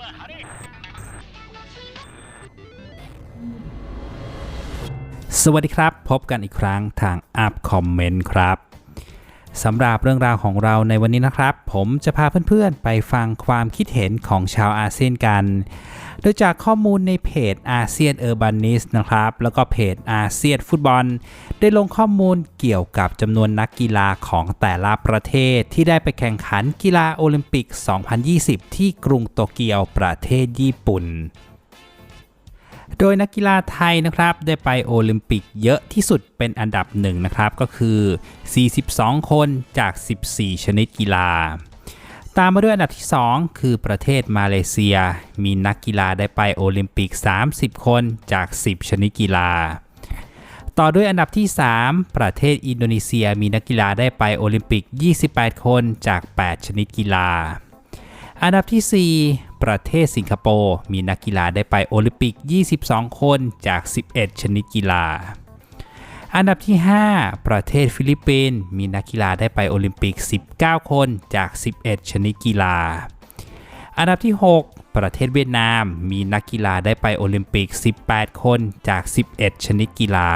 は晴れสวัสดีครับ พบกันอีกครั้งทาง Up Comment ครับสำหรับเรื่องราวของเราในวันนี้นะครับ ผมจะพาเพื่อนๆ ไปฟังความคิดเห็นของชาวอาเซียนกัน โดยจากข้อมูลในเพจอาเซียนเออร์บันนิสนะครับ แล้วก็เพจอาเซียนฟุตบอล ได้ลงข้อมูลเกี่ยวกับจำนวนนักกีฬาของแต่ละประเทศที่ได้ไปแข่งขันกีฬาโอลิมปิก 2020 ที่กรุงโตเกียวประเทศญี่ปุ่นโดยนักกีฬาไทยนะครับได้ไปโอลิมปิกเยอะที่สุดเป็นอันดับหนึ่งนะครับก็คือ 42 คนจาก 14 ชนิดกีฬา ตามมาด้วยอันดับที่ 2 คือประเทศมาเลเซีย มีนักกีฬาได้ไปโอลิมปิก 30 คนจาก 10 ชนิดกีฬา ต่อด้วยอันดับที่ 3 ประเทศอินโดนีเซียมีนักกีฬาได้ไปโอลิมปิก 28 คนจาก 8 ชนิดกีฬา อันดับที่ 4 ประเทศสิงคโปร์มีนักกีฬาได้ไปโอลิมปิก 22 คนจาก 11 ชนิดกีฬา อันดับที่ 5 ประเทศฟิลิปปินส์มีนักกีฬาได้ไปโอลิมปิก 19 คนจาก 11 ชนิดกีฬา อันดับที่ 6 ประเทศเวียดนาม มีนักกีฬาได้ไปโอลิมปิก 18 คนจาก 11 ชนิดกีฬา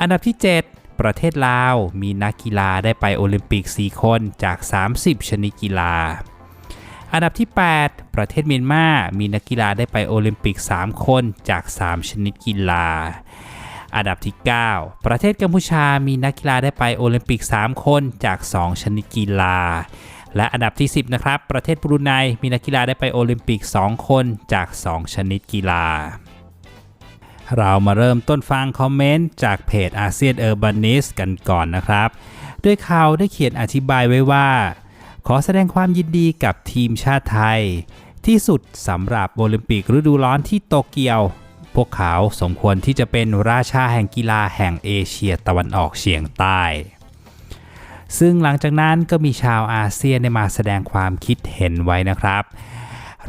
อันดับที่ 7 ประเทศลาว มีนักกีฬาได้ไปโอลิมปิก 4 คนจาก 30 ชนิดกีฬาอันดับที่ 8 ประเทศเมียนมา มีนักกีฬาได้ไปโอลิมปิก 3 คนจาก 3 ชนิดกีฬา อันดับที่ 9 ประเทศกัมพูชามีนักกีฬาได้ไปโอลิมปิก 3 คนจาก 2 ชนิดกีฬา และอันดับที่ 10 นะครับ ประเทศบรูไนมีนักกีฬาได้ไปโอลิมปิก 2 คนจาก 2 ชนิดกีฬา เรามาเริ่มต้นฟังคอมเมนต์จากเพจอาเซียนเออร์บันนิสกันก่อนนะครับ ด้วยเขาได้เขียนอธิบายไว้ว่า ขอแสดงความยินดีกับทีมชาติไทย ที่สุดสำหรับโอลิมปิกฤดูร้อนที่โตเกียว พวกเขาสมควรที่จะเป็นราชาแห่งกีฬาแห่งเอเชียตะวันออกเฉียงใต้ ซึ่งหลังจากนั้นก็มีชาวอาเซียนได้มาแสดงความคิดเห็นไว้นะครับ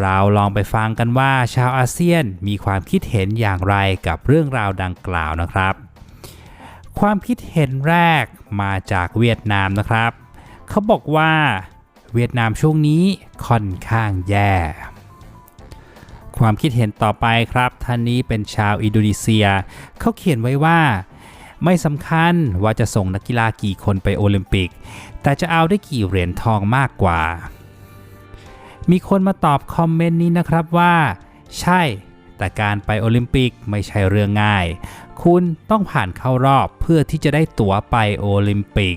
เราลองไปฟังกันว่าชาวอาเซียนมีความคิดเห็นอย่างไรกับเรื่องราวดังกล่าวนะครับ ความคิดเห็นแรกมาจากเวียดนามนะครับ เขาบอกว่า เวียดนามช่วงนี้ค่อนข้างแย่ ความคิดเห็นต่อไปครับ ท่านนี้เป็นชาวอินโดนีเซีย เขาเขียนไว้ว่า ไม่สำคัญว่าจะส่งนักกีฬากี่คนไปโอลิมปิก แต่จะเอาได้กี่เหรียญทองมากกว่า มีคนมาตอบคอมเมนต์นี้นะครับว่า ใช่ แต่การไปโอลิมปิกไม่ใช่เรื่องง่าย คุณต้องผ่านเข้ารอบเพื่อที่จะได้ตั๋วไปโอลิมปิก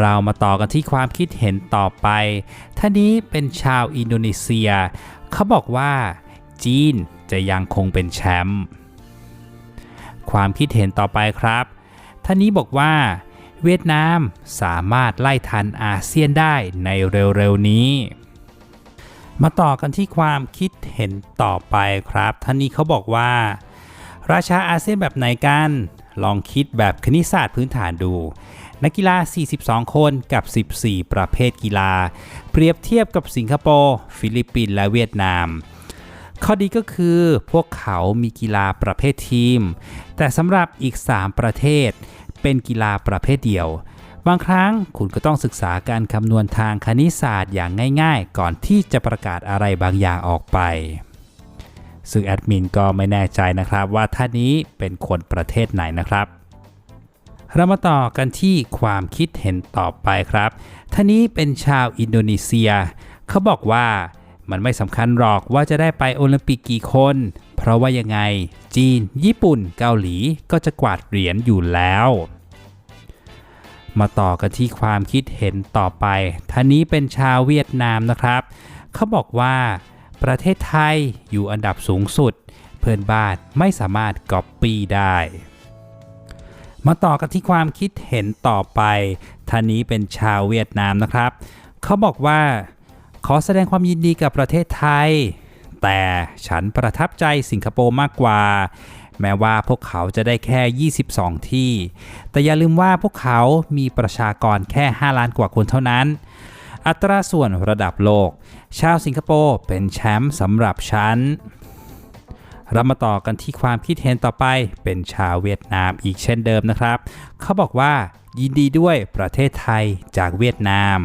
เรามาต่อกันที่ความคิดเห็นต่อไปท่านนี้เป็นชาวอินโดนีเซีย เขาบอกว่า จีนจะยังคงเป็นแชมป์ความคิดเห็นต่อไปครับท่านนี้บอกว่า เวียดนามสามารถไล่ทันอาเซียนได้ในเร็วๆนี้ มาต่อกันที่ความคิดเห็นต่อไปครับท่านนี้เขาบอกว่า ราชาอาเซียนแบบไหนกัน ลองคิดแบบคณิตศาสตร์พื้นฐานดู นักกีฬา 42 คนกับ 14 ประเภทกีฬา เปรียบเทียบกับสิงคโปร์ ฟิลิปปินส์ และเวียดนาม ข้อดีก็คือพวกเขามีกีฬาประเภททีม แต่สำหรับอีก 3 ประเทศ เป็นกีฬาประเภทเดียว บางครั้งคุณก็ต้องศึกษาการคำนวณทางคณิตศาสตร์อย่างง่ายๆ ก่อนที่จะประกาศอะไรบางอย่างออกไปซึ่งแอดมินก็ไม่แน่ใจนะครับว่าท่านนี้เป็นคนประเทศไหนนะครับ เรามาต่อกันที่ความคิดเห็นต่อไปครับท่านี้เป็นชาวอินโดนีเซีย เขาบอกว่ามันไม่สำคัญหรอกว่าจะได้ไปโอลิมปิกกี่คน เพราะว่ายังไง จีน ญี่ปุ่น เกาหลีก็จะกวาดเหรียญอยู่แล้ว มาต่อกันที่ความคิดเห็นต่อไปท่านนี้เป็นชาวเวียดนามนะครับ เขาบอกว่า ประเทศไทยอยู่อันดับสูงสุด เพื่อนบ้านไม่สามารถก๊อปปี้ได้ มาต่อกันที่ความคิดเห็นต่อไปท่านนี้เป็นชาวเวียดนามนะครับ เขาบอกว่า ขอแสดงความยินดีกับประเทศไทย แต่ฉันประทับใจสิงคโปร์มากกว่า แม้ว่าพวกเขาจะได้แค่ 22 ที่ แต่อย่าลืมว่าพวกเขามีประชากรแค่ 5 ล้านกว่าคนเท่านั้น อัตราส่วนระดับโลก ชาวสิงคโปร์เป็นแชมป์สำหรับฉัน เรามาต่อกันที่ความคิดเห็นต่อไปเป็นชาวเวียดนามอีกเช่นเดิมนะครับ เขาบอกว่ายินดีด้วยประเทศไทยจากเวียดนาม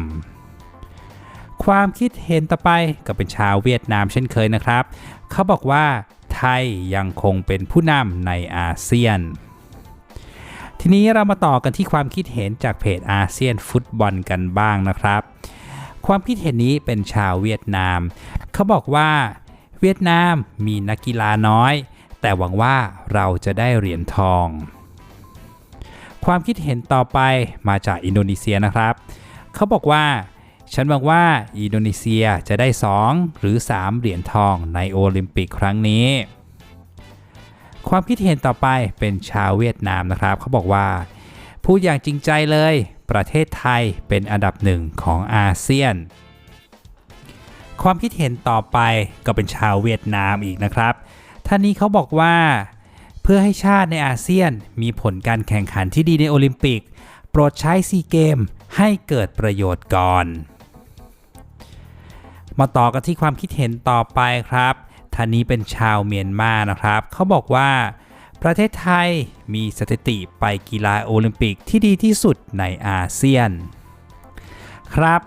ความคิดเห็นต่อไปก็เป็นชาวเวียดนามเช่นเคยนะครับ เขาบอกว่าไทยยังคงเป็นผู้นำในอาเซียน ทีนี้เรามาต่อกันที่ความคิดเห็นจากเพจอาเซียนฟุตบอลกันบ้างนะครับ ความคิดเห็นนี้เป็นชาวเวียดนาม เขาบอกว่า เวียดนามมีนักกีฬาน้อย แต่หวังว่าเราจะได้เหรียญทอง ความคิดเห็นต่อไปมาจากอินโดนีเซียนะครับ เขาบอกว่า ฉันหวังว่าอินโดนีเซียจะได้ 2 หรือ 3 เหรียญทองในโอลิมปิกครั้งนี้ ความคิดเห็นต่อไปเป็นชาวเวียดนามนะครับ เขาบอกว่า พูดอย่างจริงใจเลย ประเทศไทยเป็นอันดับหนึ่งของอาเซียน ความคิดเห็นต่อไปก็เป็นชาวเวียดนามอีกนะครับ ท่านนี้เขาบอกว่า เพื่อให้ชาติในอาเซียนมีผลการแข่งขันที่ดีในโอลิมปิก โปรดใช้ซีเกมให้เกิดประโยชน์ก่อน มาต่อกันที่ความคิดเห็นต่อไปครับท่านนี้เป็นชาวเมียนมานะครับ เขาบอกว่า ประเทศไทยมีสถิติไปกีฬาโอลิมปิกที่ดีที่สุดในอาเซียน ครับ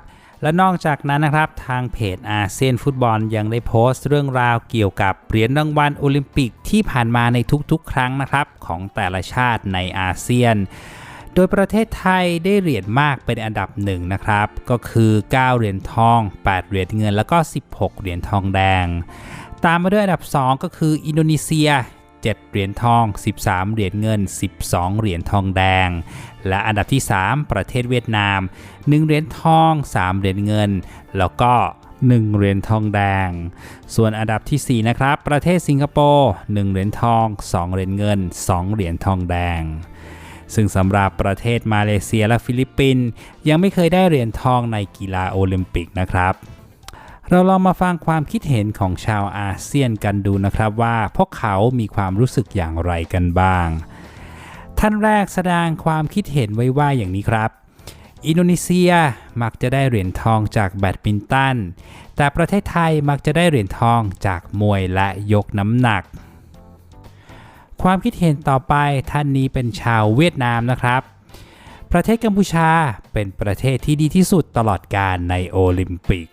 และนอกจากนั้นนะครับ ทางเพจอาเซียนฟุตบอลยังได้โพสต์เรื่องราวเกี่ยวกับเหรียญรางวัลโอลิมปิกที่ผ่านมาในทุกๆ ครั้งนะครับ ของแต่ละชาติในอาเซียน โดยประเทศไทยได้เหรียญมากเป็นอันดับหนึ่งนะครับ ก็คือ 9 เหรียญทอง 8 เหรียญเงิน แล้วก็ 16 เหรียญทองแดง ตามมาด้วยอันดับ 2 ก็คืออินโดนีเซีย 7 เหรียญทอง 13 เหรียญเงิน 12 เหรียญทองแดง และอันดับที่ 3 ประเทศเวียดนาม 1 เหรียญทอง 3 เหรียญเงิน แล้วก็ 1 เหรียญทองแดง ส่วนอันดับทีสี่ 4 นะครับ ประเทศสิงคโปร์ 1 เหรียญทอง 2 เหรียญเงิน 2 เหรียญทองแดงซึ่งสำหรับประเทศมาเลเซียและฟิลิปปินส์ยังไม่เคยได้เหรียญทองในกีฬาโอลิมปิกนะครับ เราลองมาฟังความคิดเห็นของชาวอาเซียนกันดูนะครับว่าพวกเขามีความรู้สึกอย่างไรกันบ้าง ท่านแรกแสดงความคิดเห็นไว้ว่าอย่างนี้ครับ อินโดนีเซียมักจะได้เหรียญทองจากแบดมินตัน แต่ประเทศไทยมักจะได้เหรียญทองจากมวยและยกน้ำหนัก ความคิดเห็นต่อไปท่านนี้เป็นชาวเวียดนามนะครับประเทศกัมพูชาเป็นประเทศที่ดีที่สุดตลอดกาลในโอลิมปิก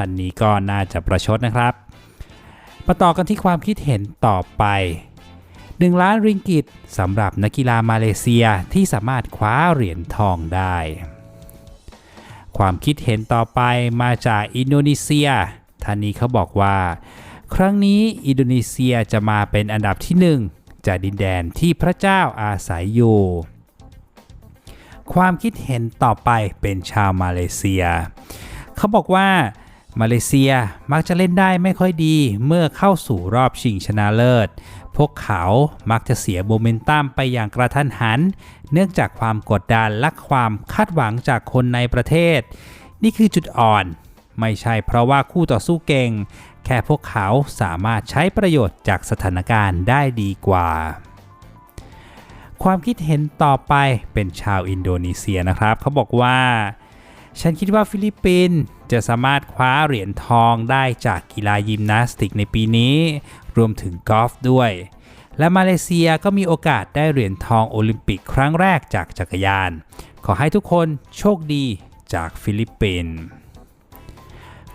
ท่านนี้ก็น่าจะประชดนะครับ มาต่อกันที่ความคิดเห็นต่อไป 1 ล้านริงกิตสำหรับนักกีฬามาเลเซียที่สามารถคว้าเหรียญทองได้ ความคิดเห็นต่อไปมาจากอินโดนีเซีย ท่านนี้เขาบอกว่า ครั้งนี้อินโดนีเซียจะมาเป็นอันดับที่ 1 จากดินแดนที่พระเจ้าอาศัยอยู่ความคิดเห็นต่อไปเป็นชาวมาเลเซีย เขาบอกว่า มาเลเซียมักจะเล่นได้ไม่ค่อยดีเมื่อเข้าสู่รอบชิงชนะเลิศ พวกเขามักจะเสียโมเมนตัมไปอย่างกระทันหัน เนื่องจากความกดดันและความคาดหวังจากคนในประเทศ นี่คือจุดอ่อน ไม่ใช่เพราะว่าคู่ต่อสู้เก่ง แค่พวกเขาสามารถใช้ประโยชน์จากสถานการณ์ได้ดีกว่า ความคิดเห็นต่อไปเป็นชาวอินโดนีเซียนะครับ เขาบอกว่า ฉันคิดว่าฟิลิปปินส์จะสามารถคว้าเหรียญทองได้จากกีฬายิมนาสติกในปีนี้ รวมถึงกอล์ฟด้วย และมาเลเซียก็มีโอกาสได้เหรียญทองโอลิมปิกครั้งแรกจากจักรยาน ขอให้ทุกคนโชคดีจากฟิลิปปินส์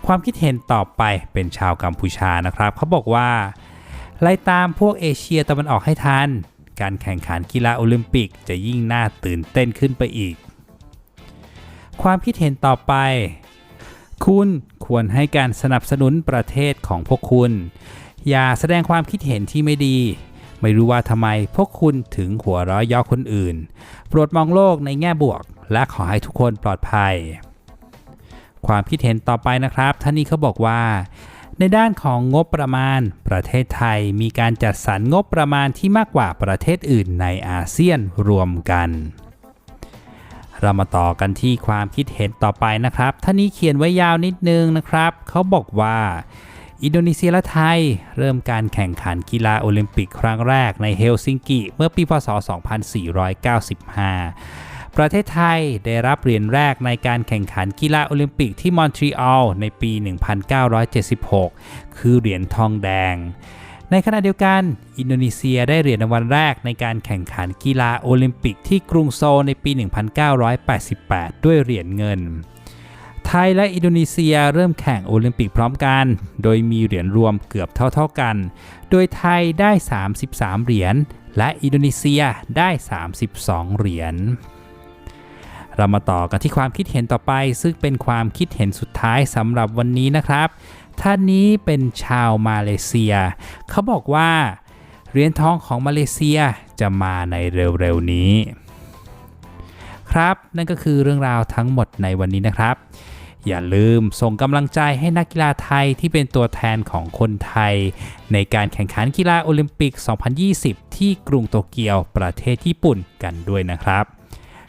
ความคิดเห็นต่อไปเป็นชาวกัมพูชานะครับ เขาบอกว่า ไล่ตามพวกเอเชียตะวันออกให้ทัน การแข่งขันกีฬาโอลิมปิกจะยิ่งน่าตื่นเต้นขึ้นไปอีก ความคิดเห็นต่อไป คุณควรให้การสนับสนุนประเทศของพวกคุณ อย่าแสดงความคิดเห็นที่ไม่ดี ไม่รู้ว่าทำไมพวกคุณถึงหัวเร้อยย่อคนอื่น โปรดมองโลกในแง่บวก และขอให้ทุกคนปลอดภัย ความคิดเห็นต่อไปนะครับ ท่านนี้เขาบอกว่าในด้านของงบประมาณ ประเทศไทยมีการจัดสรรงบประมาณที่มากกว่าประเทศอื่นในอาเซียนรวมกัน เรามาต่อกันที่ความคิดเห็นต่อไปนะครับท่านนี้เขียนไว้ยาวนิดนึงนะครับ เขาบอกว่า อินโดนีเซียและไทย เริ่มการแข่งขันกีฬาโอลิมปิกครั้งแรกในเฮลซิงกิเมื่อปีพศ 2495 ประเทศไทยได้รับเหรียญแรกในการแข่งขันกีฬาโอลิมปิกที่มอนทรีออลในปี 1976 คือเหรียญทองแดง ในขณะเดียวกัน อินโดนีเซียได้เหรียญรางวัลแรกในการแข่งขันกีฬาโอลิมปิกที่กรุงโซลในปี 1988 ด้วยเหรียญเงิน ไทยและอินโดนีเซียเริ่มแข่งโอลิมปิกพร้อมกัน โดยมีเหรียญรวมเกือบเท่า ๆกัน โดยไทยได้ 33 เหรียญ และอินโดนีเซียได้ 32 เหรียญ เรามาต่อกันที่ความคิดเห็นต่อไป ซึ่งเป็นความคิดเห็นสุดท้ายสำหรับวันนี้นะครับ ท่านนี้เป็นชาวมาเลเซีย เขาบอกว่าเหรียญทองของมาเลเซียจะมาในเร็วๆนี้ ครับนั่นก็คือเรื่องราวทั้งหมดในวันนี้นะครับ อย่าลืมส่งกำลังใจให้นักกีฬาไทยที่เป็นตัวแทนของคนไทย ในการแข่งขันกีฬาโอลิมปิก 2020 ที่กรุงโตเกียวประเทศญี่ปุ่นกันด้วยนะครับ